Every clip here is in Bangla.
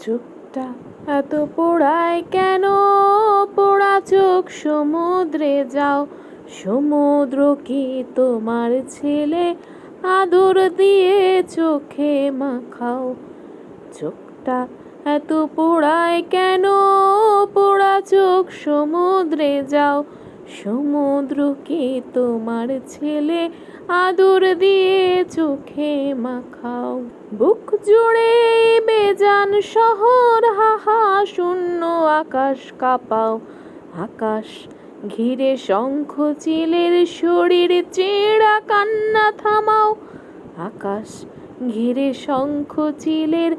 চোখটা এত পোড়ায় কেন? পোড়া চোখ সমুদ্রে যাও। সমুদ্র কি তোমার ছেলে? আদর দিয়ে চোখে মাখাও। চোখটা এত পোড়ায় কেন? পোড়া চোখ সমুদ্রে যাও। সমুদ্র কি তোমার ছেলে? আদর দিয়ে চোখে মাখাও। বুক জুড়ে বেজান শহর, হাহা, শূন্য আকাশ কাঁপাও। আকাশ ঘিরে শঙ্খ চিলের শরীর চেড়া কান্না থামাও। আকাশ ঘিরে শঙ্খ চিলের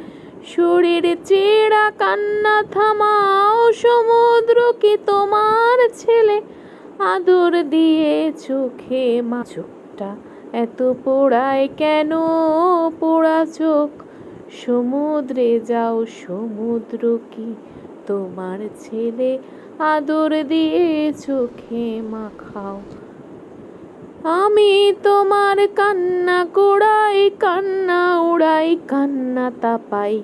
শরীর চেড়া কান্না থামাও। সমুদ্র কি তোমার ছেলে? আদর দিয়ে চোখে মা। চোখটা এত পোড়ায় কেন? পোড়া চোখ সমুদ্রে যাও, সমুদ্র কি তোমার ছেলে আদর দিয়ে চোখে মাখাও? আমি তোমার কান্না কোড়াই, কান্না উড়াই, কান্না তাপাই,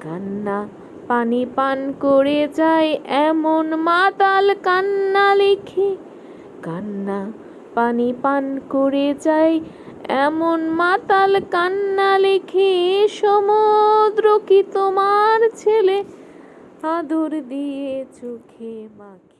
কান্না পানি পান করে যায় এমন মাতাল কান্না লিখি, কান্না পানি পান করে যাই। এমন মাতাল কান্না লেখে সমুদ্র কি তোমার ছেলে? আদর দিয়ে চোখে মাখি।